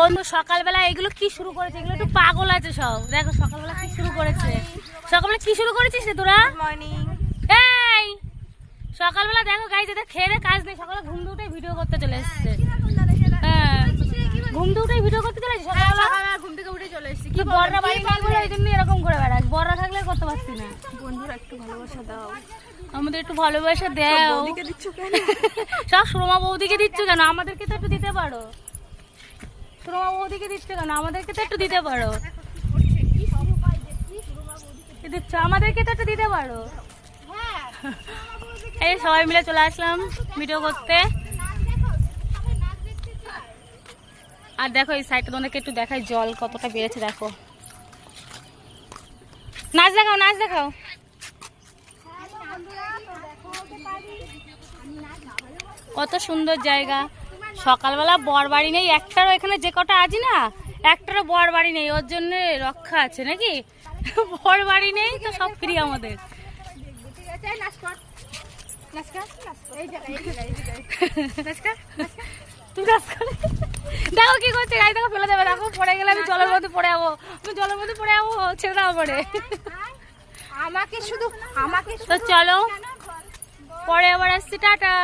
বন্ধু সকালবেলা এগুলো কি শুরু করেছে? এগুলো একটু পাগল আছে সব। দেখো সকালবেলা কি শুরু করেছে? সকালবেলা কি শুরু করেছিস রে তোরা? এই! সকালবেলা দেখো গাই এদের খেয়ে কাজ নেই। সকালে ঘুম উঠে ভিডিও করতে চলে এসছে। হ্যাঁ। ঘুম উঠে ভিডিও করতে চলে এসছে সকালবেলা? ঘুম থেকে উঠে চলে এসেছি। কি বড়রা বাড়ি বলে ওই জন্য এরকম করে বেড়াস বড়রা থাকলে করতে পারছি না। বন্ধুরা একটু ভালোবাসা দাও। আমাদের একটু ভালোবাসা দেও। দিচ্ছ সব সুরমা বৌদিকে দিচ্ছ কেন? আমাদেরকে তো একটু দিতে পারো। সুরমা বৌদিকে দিচ্ছ কেন? আমাদেরকে তো একটু দিতে পারো। দিচ্ছ আমাদেরকে তো একটু দিতে পারো। এই সবাই মিলে চলে আসলাম ভিডিও করতে। আর দেখো, এই সাইডটা তোমাদেরকে একটু দেখাই, জল কতটা বেড়েছে, দেখো। নাচ দেখাও নাচ দেখাও। কত সুন্দর জায়গা। সকালবেলা বর বাড়ি নেই একটারও এখানে যে কটা আছি না একটারও বর বাড়ি নেই ওর জন্য রক্ষা আছে নাকি? বর বাড়ি নেই তো সব ফ্রি আমাদের। দেখো কি করছে গাড়ি দেখো ফেলে দেবে দেখো পড়ে গেলে আমি জলের মধ্যে পড়ে যাব আমি জলের মধ্যে পড়ে যাব ছেড়ে দেওয়া পড়ে আমাকে শুধু আমাকে তো চলো পরে আবার আসছি টাটা।